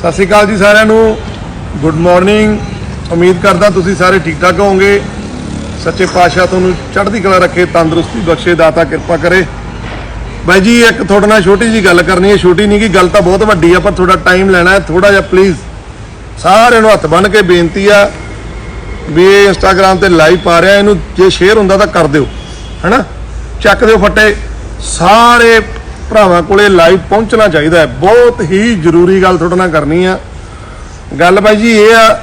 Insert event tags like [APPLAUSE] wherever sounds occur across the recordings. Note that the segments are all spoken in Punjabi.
ਸਤਿ ਸ਼੍ਰੀ ਅਕਾਲ ਜੀ ਸਾਰਿਆਂ ਨੂੰ। ਗੁੱਡ ਮਾਰਨਿੰਗ ਉਮੀਦ ਕਰਦਾ ਤੁਸੀਂ ਸਾਰੇ ਠੀਕ ਠਾਕ ਹੋਵੋਗੇ। ਸੱਚੇ ਪਾਤਸ਼ਾਹ ਤੁਹਾਨੂੰ ਚੜ੍ਹਦੀ ਕਲਾ ਰੱਖੇ, ਤੰਦਰੁਸਤੀ ਬਖਸ਼ੇ, ਦਾਤਾ ਕਿਰਪਾ ਕਰੇ। ਬਾਈ ਜੀ, ਇੱਕ ਤੁਹਾਡੇ ਨਾਲ ਛੋਟੀ ਜੀ ਗੱਲ ਕਰਨੀ ਹੈ। ਛੋਟੀ ਨਹੀਂ ਕਿ ਗੱਲ ਤਾਂ ਬਹੁਤ ਵੱਡੀ ਆ, ਪਰ ਥੋੜਾ ਟਾਈਮ ਲੈਣਾ ਹੈ। ਥੋੜਾ ਜਿਹਾ ਪਲੀਜ਼ ਸਾਰਿਆਂ ਨੂੰ ਹੱਥ ਬੰਨ ਕੇ ਬੇਨਤੀ ਆ ਵੀ ਇਹ ਇੰਸਟਾਗ੍ਰam ਤੇ ਲਾਈਵ ਪਾ ਰਿਹਾ। ਇਹਨੂੰ ਜੇ ਸ਼ੇਅਰ ਹੁੰਦਾ ਤਾਂ ਕਰ ਦਿਓ। ਹੈਨਾ? ਚੱਕ ਦਿਓ ਫੱਟੇ। ਸਾਰੇ ਭਰਾਵਾਂ ਕੋਲੇ ਲਾਈਵ ਪਹੁੰਚਣਾ ਚਾਹੀਦਾ ਹੈ। ਬਹੁਤ ਹੀ ਜ਼ਰੂਰੀ ਗੱਲ ਤੁਹਾਡੇ ਨਾਲ ਕਰਨੀ ਆ। ਗੱਲ ਬਾਈ ਜੀ ਇਹ ਆ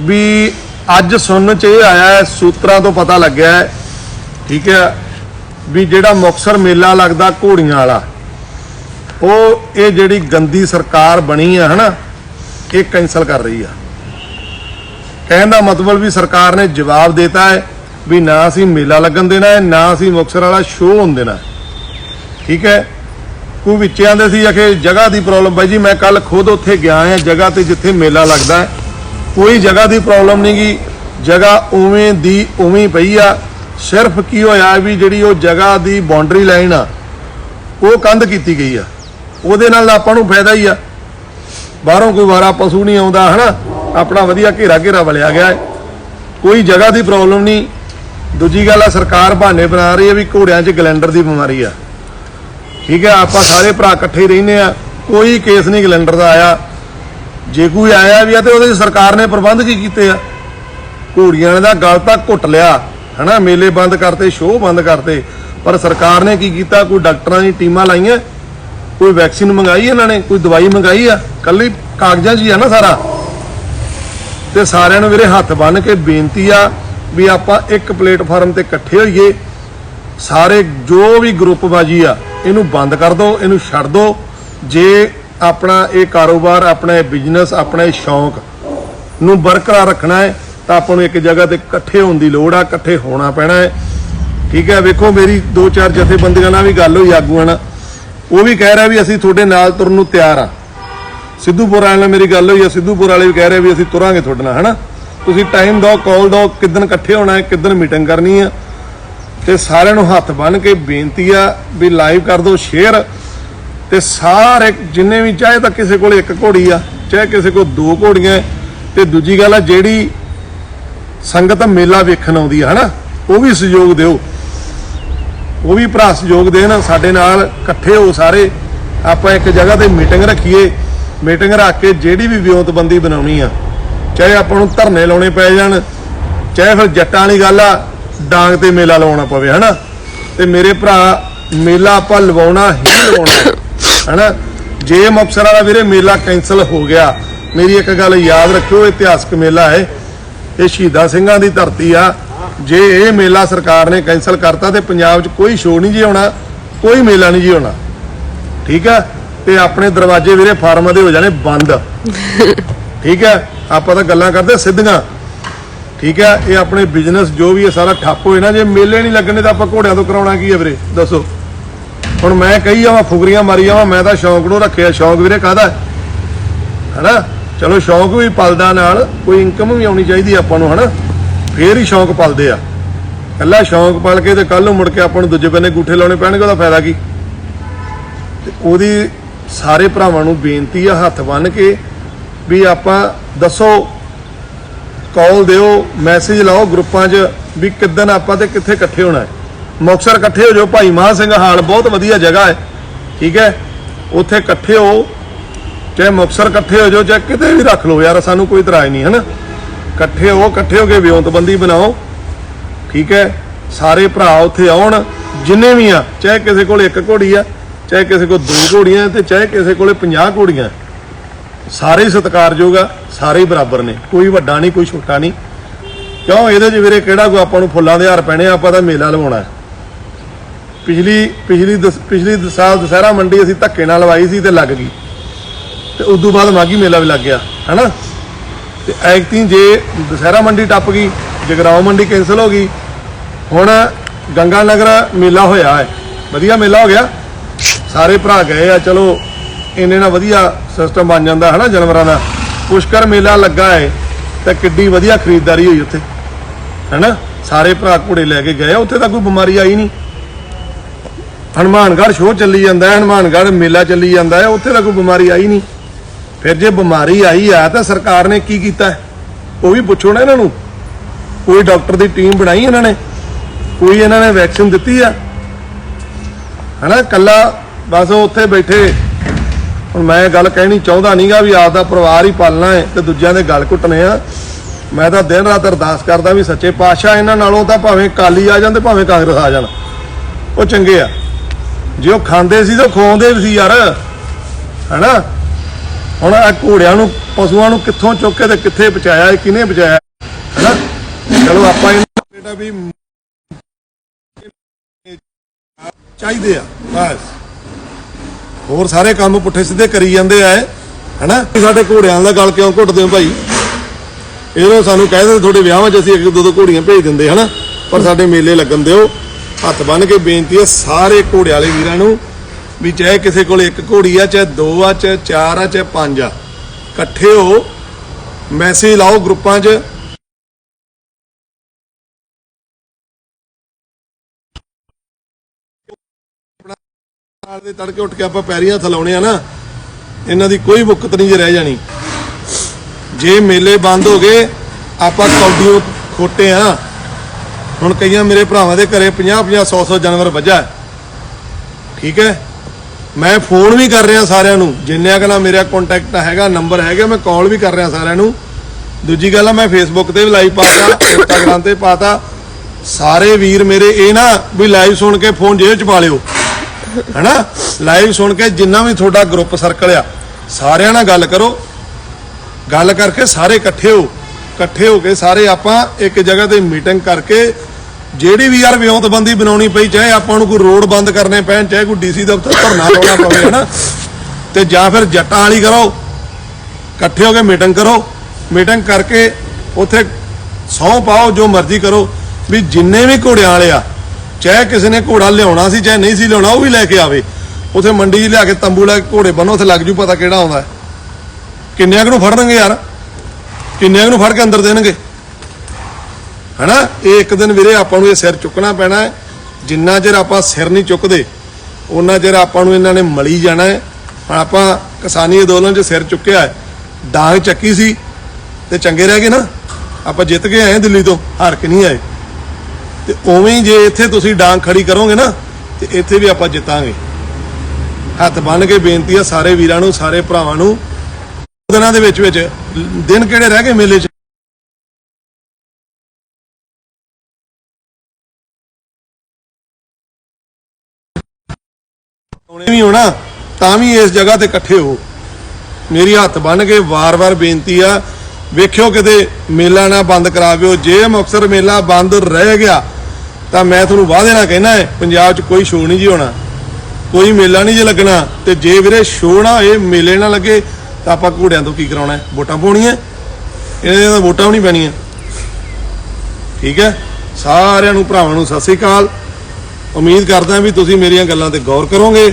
ਵੀ ਅੱਜ ਸੁਣਨ ਚ ਇਹ ਆਇਆ ਹੈ, ਸੂਤਰਾਂ ਤੋਂ ਪਤਾ ਲੱਗਿਆ ਹੈ, ਠੀਕ ਹੈ, ਵੀ ਜਿਹੜਾ ਮੁਕਸਰ ਮੇਲਾ ਲੱਗਦਾ ਘੋੜੀਆਂ ਵਾਲਾ, ਉਹ ਇਹ ਜਿਹੜੀ ਗੰਦੀ ਸਰਕਾਰ ਬਣੀ ਆ, ਹਨਾ, ਇਹ ਕੈਨਸਲ ਕਰ ਰਹੀ ਆ। ਕਹਿਣ ਦਾ ਮਤਲਬ ਵੀ ਸਰਕਾਰ ਨੇ ਜਵਾਬ ਦਿੱਤਾ ਹੈ ਵੀ ਨਾ ਅਸੀਂ ਮੇਲਾ ਲੱਗਣ ਦੇਣਾ ਹੈ, ਨਾ ਅਸੀਂ ਮੁਕਸਰ ਵਾਲਾ ਸ਼ੋਅ ਹੋਣ ਦੇਣਾ ਠੀਕ ਹੈ ਕੋਈ ਵਿੱਚ ਆਂਦੇ ਸੀ ਅਖੇ ਜਗ੍ਹਾ ਦੀ ਪ੍ਰੋਬਲਮ ਬਾਈ ਜੀ, ਮੈਂ ਕੱਲ ਖੁਦ ਉੱਥੇ ਗਿਆ ਹਾਂ ਜਗ੍ਹਾ ਤੇ ਜਿੱਥੇ ਮੇਲਾ ਲੱਗਦਾ ਹੈ। ਕੋਈ ਜਗ੍ਹਾ ਦੀ ਪ੍ਰੋਬਲਮ ਨਹੀਂ ਗੀ ਜਗ੍ਹਾ ਉਵੇਂ ਦੀ ਉਵੇਂ ਪਈ ਆ। ਸਿਰਫ ਕੀ ਹੋਇਆ ਵੀ ਜਿਹੜੀ ਉਹ ਜਗ੍ਹਾ ਦੀ ਬਾਉਂਡਰੀ ਲਾਈਨ ਆ, ਉਹ ਕੰਧ ਕੀਤੀ ਗਈ ਆ। ਉਹਦੇ ਨਾਲ ਆਪਾਂ ਨੂੰ ਫਾਇਦਾ ਹੀ ਆ। ਬਾਹਰੋਂ ਕੋਈ ਵਾਰਾ ਪਸ਼ੂ ਨਹੀਂ ਆਉਂਦਾ, ਹਨਾ? ਆਪਣਾ ਵਧੀਆ ਘੇਰਾ ਘੇਰਾ ਵਲਿਆ ਗਿਆ ਹੈ। ਕੋਈ ਜਗ੍ਹਾ ਦੀ ਪ੍ਰੋਬਲਮ ਨਹੀਂ। ਦੂਜੀ ਗੱਲ ਆ, ਸਰਕਾਰ ਬਹਾਨੇ ਬਣਾ ਰਹੀ ਹੈ ਵੀ ਘੋੜਿਆਂ 'ਚ ਗਲੈਂਡਰ ਦੀ ਬਿਮਾਰੀ ਆ। ਠੀਕ ਹੈ, ਆਪਾਂ ਸਾਰੇ ਭਰਾ ਇਕੱਠੇ ਹੀ ਰਹਿੰਦੇ ਆ ਕੋਈ ਕੇਸ ਨਹੀਂ ਗਲੈਂਡਰ ਦਾ ਆਇਆ। ਜੇ ਕੋਈ ਆਇਆ ਵੀ ਆ ਤੇ ਉਹਦੇ ਸਰਕਾਰ ਨੇ ਪ੍ਰਬੰਧ ਕੀ ਕੀਤੇ ਆ? ਘੋੜੀਆਂ ਦਾ ਗਲ ਤਾਂ ਘੁੱਟ ਲਿਆ, ਹਨਾ? ਮੇਲੇ ਬੰਦ ਕਰਤੇ, ਸ਼ੋਅ ਬੰਦ ਕਰਤੇ। ਪਰ ਸਰਕਾਰ ਨੇ ਕੀ ਕੀਤਾ? ਕੋਈ ਡਾਕਟਰਾਂ ਦੀ ਟੀਮਾਂ ਲਾਈਆਂ। ਕੋਈ ਵੈਕਸੀਨ ਮੰਗਾਈ ਇਹਨਾਂ ਨੇ? ਕੋਈ ਦਵਾਈ ਮੰਗਾਈ ਆ? ਕੱਲੀ ਕਾਗਜ਼ਾਂ 'ਚ ਹੀ ਆ ਨਾ ਸਾਰਾ। ਤੇ ਸਾਰਿਆਂ ਨੂੰ ਵੀਰੇ ਹੱਥ ਬੰਨ ਕੇ ਬੇਨਤੀ ਆ ਵੀ ਆਪਾਂ ਇੱਕ ਪਲੇਟਫਾਰਮ ਤੇ ਇਕੱਠੇ ਹੋਈਏ। ਸਾਰੇ ਜੋ ਵੀ ਗਰੁੱਪਬਾਜੀ ਆ, ਇਹਨੂੰ ਬੰਦ ਕਰ ਦਿਓ ਇਹਨੂੰ ਛੱਡ ਦਿਓ ਜੇ ਆਪਣਾ ਇਹ ਕਾਰੋਬਾਰ, ਆਪਣਾ ਇਹ ਬਿਜ਼ਨਸ ਆਪਣਾ ਇਹ ਸ਼ੌਂਕ ਨੂੰ ਬਰਕਰਾਰ ਰੱਖਣਾ ਹੈ, ਤਾਂ ਆਪਾਂ ਨੂੰ ਇੱਕ ਜਗ੍ਹਾ ਤੇ ਇਕੱਠੇ ਹੋਣ ਦੀ ਲੋੜ ਆ, ਇਕੱਠੇ ਹੋਣਾ ਪੈਣਾ ਹੈ। ਠੀਕ ਹੈ, ਵੇਖੋ ਮੇਰੀ ਦੋ ਚਾਰ ਜਥੇਬੰਦੀਆਂ ਨਾਲ ਵੀ ਗੱਲ ਹੋਈ ਆਗੂਆਂ ਨਾਲ ਉਹ ਵੀ ਕਹਿ ਰਿਹਾ ਵੀ ਅਸੀਂ ਤੁਹਾਡੇ ਨਾਲ ਤੁਰਨ ਨੂੰ ਤਿਆਰ ਆ। ਸਿੱਧੂਪੁਰ ਵਾਲਿਆਂ ਨਾਲ ਮੇਰੀ ਗੱਲ ਹੋਈ ਆ, ਸਿੱਧੂਪੁਰ ਵਾਲੇ ਵੀ ਕਹਿ ਰਹੇ ਵੀ ਅਸੀਂ ਤੁਰਾਂਗੇ ਤੁਹਾਡੇ ਨਾਲ, ਹਨਾ। ਤੁਸੀਂ ਟਾਈਮ ਦਿਓ ਕਾਲ ਦਿਓ, ਕਿੱਦਣ ਇਕੱਠੇ ਹੋਣਾ ਹੈ, ਕਿੱਦਣ ਮੀਟਿੰਗ ਕਰਨੀ ਆ। ਤੇ ਸਾਰਿਆਂ ਨੂੰ ਹੱਥ ਬੰਨ ਕੇ ਬੇਨਤੀ ਆ ਵੀ ਲਾਈਵ ਕਰ ਦਿਓ ਸ਼ੇਅਰ ਤੇ ਸਾਰੇ ਜਿੰਨੇ ਵੀ ਚਾਹੇ ਤਾਂ ਕਿਸੇ ਕੋਲ ਇੱਕ ਘੋੜੀ ਆ ਚਾਹੇ ਕਿਸੇ ਕੋਲ ਦੋ ਘੋੜੀਆਂ ਹੈ, ਤੇ ਦੂਜੀ ਗੱਲ ਆ ਜਿਹੜੀ ਸੰਗਤ ਮੇਲਾ ਵੇਖਣ ਆਉਂਦੀ ਆ ਹਨਾ ਉਹ ਵੀ ਸਹਿਯੋਗ ਦਿਓ। ਉਹ ਵੀ ਭਰਾ ਸਹਿਯੋਗ ਦੇਣ ਸਾਡੇ ਨਾਲ ਇਕੱਠੇ ਹੋ ਸਾਰੇ। ਆਪਾਂ ਇੱਕ ਜਗ੍ਹਾ ਤੇ ਮੀਟਿੰਗ ਰੱਖੀਏ ਮੀਟਿੰਗ ਰੱਖ ਕੇ ਜਿਹੜੀ ਵੀ ਵਿਉਂਤਬੰਦੀ ਬਣਾਉਣੀ ਆ ਚਾਹੇ ਆਪਾਂ ਨੂੰ ਧਰਨੇ ਲਾਉਣੇ ਪੈ ਜਾਣ ਚਾਹੇ ਫਿਰ ਜੱਟਾਂ ਵਾਲੀ ਗੱਲ ਆ ਡਾਂਗ ਤੇ ਮੇਲਾ ਲਾਉਣਾ ਪਵੇ ਹਨਾ? ਤੇ ਮੇਰੇ ਭਰਾ ਮੇਲਾ ਆਪਾਂ ਲਵਾਉਣਾ ਹੀ ਲਵਾਉਣਾ ਹਨਾ? ਜੇ ਮੁਕਤਸਰ ਵਾਲਾ ਵੀਰੇ ਮੇਲਾ ਕੈਨਸਲ ਹੋ ਗਿਆ ਮੇਰੀ ਇੱਕ ਗੱਲ ਯਾਦ ਰੱਖਿਓ ਇਤਿਹਾਸਕ ਮੇਲਾ ਹੈ। ਇਹ ਸ਼ਹੀਦਾਂ ਸਿੰਘਾਂ ਦੀ ਧਰਤੀ ਆ। ਜੇ ਇਹ ਮੇਲਾ ਸਰਕਾਰ ਨੇ ਕੈਨਸਲ ਕਰਤਾ ਤੇ ਪੰਜਾਬ 'ਚ ਕੋਈ ਸ਼ੋਅ ਨਹੀਂ ਜੀ ਹੋਣਾ ਕੋਈ ਮੇਲਾ ਨਹੀਂ ਜੀ ਹੋਣਾ ਠੀਕ ਹੈ ਤੇ ਆਪਣੇ ਦਰਵਾਜ਼ੇ ਵੀਰੇ ਫਾਰਮਾਂ ਦੇ ਹੋ ਜਾਣੇ ਬੰਦ। [LAUGHS] ਠੀਕ ਹੈ ਆਪਾਂ ਤਾਂ ਗੱਲਾਂ ਕਰਦੇ ਸਿੱਧੀਆਂ। ਠੀਕ ਹੈ, ਇਹ ਆਪਣੇ ਬਿਜ਼ਨਸ ਜੋ ਵੀ ਹੈ ਸਾਰਾ ਠੱਪ ਹੋਏ ਨਾ, ਜੇ ਮੇਲੇ ਨਹੀਂ ਲੱਗਣੇ ਤਾਂ ਆਪਾਂ ਘੋੜਿਆਂ ਤੋਂ ਕਰਾਉਣਾ ਕੀ ਹੈ ਵੀਰੇ? ਦੱਸੋ। ਹੁਣ ਮੈਂ ਕਹੀ ਜਾਵਾਂ, ਫੁਗਰੀਆਂ ਮਾਰੀ ਜਾਵਾਂ, ਮੈਂ ਤਾਂ ਸ਼ੌਂਕ ਨੂੰ ਰੱਖਿਆ, ਸ਼ੌਂਕ ਵੀਰੇ ਕਾਹਦਾ ਹੈ? ਹਨਾ? ਚਲੋ ਸ਼ੌਂਕ ਵੀ ਪਲਦਾ ਨਾਲ, ਕੋਈ ਇਨਕਮ ਵੀ ਆਉਣੀ ਚਾਹੀਦੀ ਆਪਾਂ ਨੂੰ, ਹਨਾ? ਫੇਰ ਹੀ ਸ਼ੌਂਕ ਪਲਦੇ ਆ। ਕੱਲਾ ਸ਼ੌਂਕ ਪਲ ਕੇ ਤੇ ਕੱਲ ਨੂੰ ਮੁੜ ਕੇ ਆਪਾਂ ਨੂੰ ਦੂਜੇ ਬੰਨੇ ਗੂਠੇ ਲਾਉਣੇ ਪੈਣਗੇ, ਉਹਦਾ ਫਾਇਦਾ ਕੀ? ਤੇ ਉਹਦੀ ਸਾਰੇ ਭਰਾਵਾਂ ਨੂੰ ਬੇਨਤੀ ਆ ਹੱਥ ਬੰਨ ਕੇ ਵੀ ਆਪਾਂ ਦੱਸੋ ਕਾਲ ਦਿਓ ਮੈਸੇਜ ਲਾਓ ਗਰੁੱਪਾਂ 'ਚ ਵੀ ਕਿੱਦਣ ਆਪਾਂ ਤੇ ਕਿੱਥੇ ਇਕੱਠੇ ਹੋਣਾ ਹੈ। ਮੁਕਤਸਰ ਇਕੱਠੇ ਹੋ ਜਾਓ, ਭਾਈ ਮਹਾਂ ਸਿੰਘ ਹਾਲ ਬਹੁਤ ਵਧੀਆ ਜਗ੍ਹਾ ਹੈ, ਠੀਕ ਹੈ? ਉੱਥੇ ਇਕੱਠੇ ਹੋ, ਚਾਹੇ ਮੁਕਤਸਰ ਇਕੱਠੇ ਹੋ ਜਾਓ, ਚਾਹੇ ਕਿਤੇ ਵੀ ਰੱਖ ਲਓ ਯਾਰ, ਸਾਨੂੰ ਕੋਈ ਇਤਰਾਜ਼ ਨਹੀਂ ਹੈ ਨਾ ਇਕੱਠੇ ਹੋ ਇਕੱਠੇ ਹੋ ਕੇ ਵਿਉਂਤਬੰਦੀ ਬਣਾਓ, ਠੀਕ ਹੈ? ਸਾਰੇ ਭਰਾ ਉੱਥੇ ਆਉਣ, ਜਿੰਨੇ ਵੀ ਆ, ਚਾਹੇ ਕਿਸੇ ਕੋਲ ਇੱਕ ਘੋੜੀ ਆ, ਚਾਹੇ ਕਿਸੇ ਕੋਲ ਦੋ ਘੋੜੀਆਂ ਤੇ ਚਾਹੇ ਕਿਸੇ ਕੋਲੇ 50 ਘੋੜੀਆਂ ਸਾਰੇ ਹੀ ਸਤਿਕਾਰਯੋਗ ਆ ਸਾਰੇ ਹੀ ਬਰਾਬਰ ਨੇ। ਕੋਈ ਵੱਡਾ ਨਹੀਂ ਕੋਈ ਛੋਟਾ ਨਹੀਂ। ਕਿਉਂ? ਇਹਦੇ 'ਚ ਵੀਰੇ ਕਿਹੜਾ ਕੋ ਆਪਾਂ ਨੂੰ ਫੁੱਲਾਂ ਦੇ ਹਾਰ ਪੈਣੇ ਆ, ਆਪਾਂ ਤਾਂ ਮੇਲਾ ਲਵਾਉਣਾ ਪਿਛਲੀ ਪਿਛਲੀ ਦਸ- ਪਿਛਲੀ ਦ- ਸਾਲ ਦੁਸਹਿਰਾ ਮੰਡੀ ਅਸੀਂ ਧੱਕੇ ਨਾਲ ਲਵਾਈ ਸੀ ਤੇ ਲੱਗ ਗਈ। ਤੇ ਉਸ ਤੋਂ ਬਾਅਦ ਮਾਗੀ ਮੇਲਾ ਵੀ ਲੱਗ ਗਿਆ ਹੈਨਾ? ਤੇ ਐਕਤੀ ਜੇ ਦੁਸਹਿਰਾ ਮੰਡੀ ਟੱਪ ਗਈ ਜਗਰਾਉਂ ਮੰਡੀ ਕੈਨਸਲ ਹੋ ਗਈ ਹੁਣ ਗੰਗਾ ਨਗਰ ਮੇਲਾ ਹੋਇਆ ਹੈ। ਵਧੀਆ ਮੇਲਾ ਹੋ ਗਿਆ। ਸਾਰੇ ਭਰਾ ਗਏ ਆ ਚਲੋ ਇੰਨੇ ਨਾਲ ਵਧੀਆ ਸਿਸਟਮ ਬਣ ਜਾਂਦਾ ਹੈ ਨਾ ਜਾਨਵਰਾਂ ਦਾ। ਪੁਸ਼ਕਰ ਮੇਲਾ ਲੱਗਾ ਹੈ ਤਾਂ ਕਿੱਡੀ ਵਧੀਆ ਖਰੀਦਦਾਰੀ ਹੋਈ ਉੱਥੇ। ਹੈਨਾ? ਸਾਰੇ ਭਰਾ ਘੋੜੇ ਲੈ ਕੇ ਗਏ ਉੱਥੇ ਤਾਂ ਕੋਈ ਬਿਮਾਰੀ ਆਈ ਨਹੀਂ। ਹਨੂਮਾਨਗੜ੍ਹ ਸ਼ੋਅ ਚੱਲੀ ਜਾਂਦਾ ਹੈ, ਹਨੂਮਾਨਗੜ੍ਹ ਮੇਲਾ ਚੱਲੀ ਜਾਂਦਾ ਹੈ, ਉੱਥੇ ਤਾਂ ਕੋਈ ਬਿਮਾਰੀ ਆਈ ਨਹੀਂ। ਫਿਰ ਜੇ ਬਿਮਾਰੀ ਆਈ ਆ, ਤਾਂ ਸਰਕਾਰ ਨੇ ਕੀ ਕੀਤਾ ਉਹ ਵੀ ਪੁੱਛੋ ਨਾ ਇਹਨਾਂ ਨੂੰ। ਕੋਈ ਡਾਕਟਰ ਦੀ ਟੀਮ ਬਣਾਈ ਇਹਨਾਂ ਨੇ। ਕੋਈ ਇਹਨਾਂ ਨੇ ਵੈਕਸੀਨ ਦਿੱਤੀ ਆ। ਹਨਾ? ਕੱਲਾ ਬਸ ਉੱਥੇ ਬੈਠੇ। ਹੁਣ ਮੈਂ ਗੱਲ ਕਹਿਣੀ ਚਾਹੁੰਦਾ ਨਹੀਂਗਾ ਵੀ ਆਪ ਦਾ ਪਰਿਵਾਰ ਹੀ ਪਾਲਣਾ ਹੈ ਤੇ ਦੂਜਿਆਂ ਦੇ ਗਲ ਘੁੱਟਣੇ ਆ। ਮੈਂ ਤਾਂ ਦਿਨ ਰਾਤ ਅਰਦਾਸ ਕਰਦਾ ਵੀ ਸੱਚੇ ਪਾਤਸ਼ਾਹ ਇਹਨਾਂ ਨਾਲੋਂ ਤਾਂ ਭਾਵੇਂ ਕਾਲੀ ਆ ਜਾਂਦੇ ਭਾਵੇਂ ਕਾਂਗਰਸ ਆ ਜਾਣ। ਉਹ ਚੰਗੇ ਆ। ਜੇ ਉਹ ਖਾਂਦੇ ਸੀ ਤਾਂ ਖਵਾਉਂਦੇ ਸੀ ਯਾਰ, ਹਨਾ? ਹੁਣ ਆ ਘੋੜਿਆਂ ਨੂੰ, ਪਸ਼ੂਆਂ ਨੂੰ ਕਿੱਥੋਂ ਚੁੱਕ ਕੇ ਤੇ ਕਿੱਥੇ ਪਹੁੰਚਾਇਆ ਇਹ, ਕਿਹਨੇ ਪਹੁੰਚਾਇਆ? ਹੈਨਾ? ਚਲੋ ਆਪਾਂ ਇਹਨਾਂ ਬੇਟਾ ਵੀ ਚਾਹੀਦੇ ਆ, ਬਸ। ਹੋਰ ਸਾਰੇ ਕੰਮ ਪੁੱਠੇ ਸਿੱਧੇ ਕਰੀ ਜਾਂਦੇ ਆ ਇਹ, ਹਨਾ? ਸਾਡੇ ਘੋੜਿਆਂ ਦਾ ਗੱਲ ਕਿਉਂ ਘੁੱਟਦੇ ਹੋ ਭਾਈ? ਇਹਨੂੰ ਸਾਨੂੰ ਕਹਿ ਦਿੰਦੇ ਤੁਹਾਡੇ ਵਿਆਹਾਂ 'ਚ ਅਸੀਂ ਇੱਕ ਦੋ ਦੋ ਘੋੜੀਆਂ ਭੇਜ ਦਿੰਦੇ ਹਨਾ? ਪਰ ਸਾਡੇ ਮੇਲੇ ਲੱਗਣ ਦਿਓ। ਹੱਥ ਬੰਨ ਕੇ ਬੇਨਤੀ ਹੈ ਸਾਰੇ ਘੋੜੇ ਵਾਲੇ ਵੀਰਾਂ ਨੂੰ ਵੀ ਚਾਹੇ ਕਿਸੇ ਕੋਲ ਇੱਕ ਘੋੜੀ ਆ ਚਾਹੇ ਦੋ ਆ ਚਾਹੇ ਚਾਰ ਆ ਚਾਹੇ ਪੰਜ ਆ ਇਕੱਠੇ ਹੋ ਮੈਸੇਜ ਲਾਓ ਗਰੁੱਪਾਂ 'ਚ ਨਾਲ ਦੇ ਤੜਕੇ ਉੱਠ ਕੇ ਆਪਾਂ ਪੈਰੀਆਂ ਥਲਾਉਣੇ ਆ ਨਾ, ਇਹਨਾਂ ਦੀ ਕੋਈ ਮੁੱਕਤ ਨਹੀਂ ਜੇ ਰਹਿ ਜਾਣੀ। ਜੇ ਮੇਲੇ ਬੰਦ ਹੋ ਗਏ, ਆਪਾਂ ਕੌਡੀਓ ਖੋਟੇ ਆ। ਹੁਣ ਕਈਆਂ ਮੇਰੇ ਭਰਾਵਾਂ ਦੇ ਘਰੇ 50 50 100 100 ਜਾਨਵਰ ਵੱਜਾ ਠੀਕ ਹੈ? ਮੈਂ ਫੋਨ ਵੀ ਕਰ ਰਿਹਾ ਸਾਰਿਆਂ ਨੂੰ। ਜਿੰਨਿਆਂ ਕਨਾ ਮੇਰਾ ਕੰਟੈਕਟ ਹੈਗਾ ਨੰਬਰ ਹੈਗਾ, ਮੈਂ ਕਾਲ ਵੀ ਕਰ ਰਿਹਾ ਸਾਰਿਆਂ ਨੂੰ। ਦੂਜੀ ਗੱਲ ਆ, ਮੈਂ ਫੇਸਬੁੱਕ ਤੇ ਵੀ ਲਾਈਵ ਪਾਤਾ ਇੰਸਟਾਗ੍ਰam ਤੇ ਪਾਤਾ। ਸਾਰੇ ਵੀਰ ਮੇਰੇ ਇਹ ਨਾ ਵੀ ਲਾਈਵ ਸੁਣ ਕੇ ਫੋਨ ਜੇਬ ਚ ਪਾ ਲਿਓ। ਹੈਨਾ? ਲਾਈਵ ਸੁਣ ਕੇ ਜਿੰਨਾ ਵੀ ਤੁਹਾਡਾ ਗਰੁੱਪ ਸਰਕਲ ਆ, ਸਾਰਿਆਂ ਨਾਲ ਗੱਲ ਕਰੋ। ਗੱਲ ਕਰਕੇ ਸਾਰੇ ਇਕੱਠੇ ਹੋ ਇਕੱਠੇ ਹੋ ਕੇ ਸਾਰੇ ਆਪਾਂ ਇੱਕ ਜਗ੍ਹਾ ਤੇ ਮੀਟਿੰਗ ਕਰਕੇ ਜਿਹੜੀ ਵੀ ਯਾਰ ਵਿਉਂਤਬੰਦੀ ਬਣਾਉਣੀ ਪਈ, ਚਾਹੇ ਆਪਾਂ ਨੂੰ ਕੋਈ ਰੋਡ ਬੰਦ ਕਰਨੇ ਪੈਣ, ਚਾਹੇ ਕੋਈ ਡੀਸੀ ਦਫ਼ਤਰ ਧਰਨਾ ਲਾਉਣਾ ਪਵੇ, ਹਨਾ? ਤੇ ਜਾਂ ਫਿਰ ਜੱਟਾਂ ਵਾਲੀ ਕਰੋ, ਇਕੱਠੇ ਹੋ ਕੇ ਮੀਟਿੰਗ ਕਰੋ। ਮੀਟਿੰਗ ਕਰਕੇ ਉੱਥੇ ਸਹੁੰ ਪਾਓ, ਜੋ ਮਰਜ਼ੀ ਕਰੋ, ਵੀ ਜਿੰਨੇ ਵੀ ਘੋੜਿਆਂ ਵਾਲੇ ਆ ਚਾਹੇ ਕਿਸੇ ਨੇ ਘੋੜਾ ਲਿਆਉਣਾ ਸੀ, ਚਾਹੇ ਨਹੀਂ ਸੀ ਲਿਆਉਣਾ, ਉਹ ਵੀ ਲੈ ਕੇ ਆਵੇ। ਉੱਥੇ ਮੰਡੀ 'ਚ ਲਿਆ ਕੇ ਤੰਬੂ ਲੈ ਕੇ ਘੋੜੇ ਬੰਨੋ ਉੱਥੇ ਲੱਗ ਜੂ, ਪਤਾ ਕਿਹੜਾ ਆਉਂਦਾ ਹੈ। ਕਿੰਨਿਆਂ ਨੂੰ ਫੜਨਗੇ ਯਾਰ? ਕਿੰਨਿਆਂ ਨੂੰ ਫੜ ਕੇ ਅੰਦਰ ਦੇਣਗੇ? ਹਨਾ? ਇਹ ਇੱਕ ਦਿਨ ਵੀਰੇ ਆਪਾਂ ਨੂੰ ਇਹ ਸਿਰ ਚੁੱਕਣਾ ਪੈਣਾ ਹੈ। ਜਿੰਨਾ ਚਿਰ ਆਪਾਂ ਸਿਰ ਨਹੀਂ ਚੁੱਕਦੇ ਉਹਨਾਂ ਚਿਰ ਆਪਾਂ ਨੂੰ ਇਹਨਾਂ ਨੇ ਮਲੀ ਜਾਣਾ ਹੈ। ਹੁਣ ਆਪਾਂ ਕਿਸਾਨੀ ਅੰਦੋਲਨ 'ਚ ਸਿਰ ਚੁੱਕਿਆ ਹੈ। ਡਾਂਗ ਚੱਕੀ ਸੀ ਤੇ ਚੰਗੇ ਰਹਿ ਗਏ ਨਾ। ਆਪਾਂ ਜਿੱਤ ਕੇ ਆਏ ਦਿੱਲੀ ਤੋਂ, ਹਾਰ ਕੇ ਨਹੀਂ ਆਏ। ਤੇ ਉਵੇਂ ਜੇ ਇੱਥੇ ਤੁਸੀਂ ਡਾਂਗ ਖੜੀ ਕਰੋਗੇ ਨਾ, ਤੇ ਇੱਥੇ ਵੀ ਆਪਾਂ ਜਿੱਤਾਂਗੇ। ਹੱਥ ਬੰਨ ਕੇ ਬੇਨਤੀ ਆ ਸਾਰੇ ਵੀਰਾਂ ਨੂੰ, ਸਾਰੇ ਭਰਾਵਾਂ ਨੂੰ। ਦਿਨਾਂ ਦੇ ਵਿੱਚ ਵਿੱਚ ਦਿਨ ਕਿਹੜੇ ਰਹਿ ਗਏ ਮੇਲੇ 'ਚ? ਆਉਣੇ ਵੀ ਹੋਣਾ, ਤਾਂ ਵੀ ਇਸ ਜਗ੍ਹਾ ਤੇ ਇਕੱਠੇ ਹੋ। ਮੇਰੀ ਹੱਥ ਬੰਨ ਕੇ ਵਾਰ-ਵਾਰ ਬੇਨਤੀ ਆ ਵੇਖਿਓ ਕਿਤੇ ਮੇਲਾ ਨਾ ਬੰਦ ਕਰਾਵਿਓ। ਜੇ ਮੁਕਤਸਰ ਮੇਲਾ ਬੰਦ ਰਹਿ ਗਿਆ, ਤਾਂ ਮੈਂ ਤੁਹਾਨੂੰ ਵਾਅਦੇ ਨਾਲ ਕਹਿਣਾ ਹੈ, ਪੰਜਾਬ 'ਚ ਕੋਈ ਸ਼ੋਅ ਨਹੀਂ ਜੀ ਹੋਣਾ। ਕੋਈ ਮੇਲਾ ਨਹੀਂ ਜੇ ਲੱਗਣਾ। ਤੇ ਜੇ ਵੀਰੇ ਸ਼ੋਅ ਨਾ ਇਹ ਮੇਲੇ ਨਾ ਲੱਗੇ, ਤਾਂ ਆਪਾਂ ਘੋੜਿਆਂ ਤੋਂ ਕੀ ਕਰਾਉਣਾ ਹੈ? ਵੋਟਾਂ ਪਾਉਣੀਆਂ। ਇਹਨਾਂ ਦੀਆਂ ਵੋਟਾਂ ਵੀ ਨਹੀਂ ਪੈਣੀਆਂ। ਠੀਕ ਹੈ? ਸਾਰਿਆਂ ਨੂੰ, ਭਰਾਵਾਂ ਨੂੰ ਸਤਿ ਸ੍ਰੀ ਅਕਾਲ। ਉਮੀਦ ਕਰਦਾ ਵੀ ਤੁਸੀਂ ਮੇਰੀਆਂ ਗੱਲਾਂ ਤੇ ਗੌਰ ਕਰੋਗੇ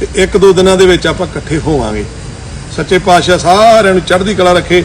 ਤੇ ਇੱਕ ਦੋ ਦਿਨਾਂ ਦੇ ਵਿੱਚ ਆਪਾਂ ਇਕੱਠੇ ਹੋਵਾਂਗੇ। ਸੱਚੇ ਪਾਤਸ਼ਾਹ ਸਾਰਿਆਂ ਨੂੰ ਚੜ੍ਹਦੀ ਕਲਾ ਰੱਖੇ।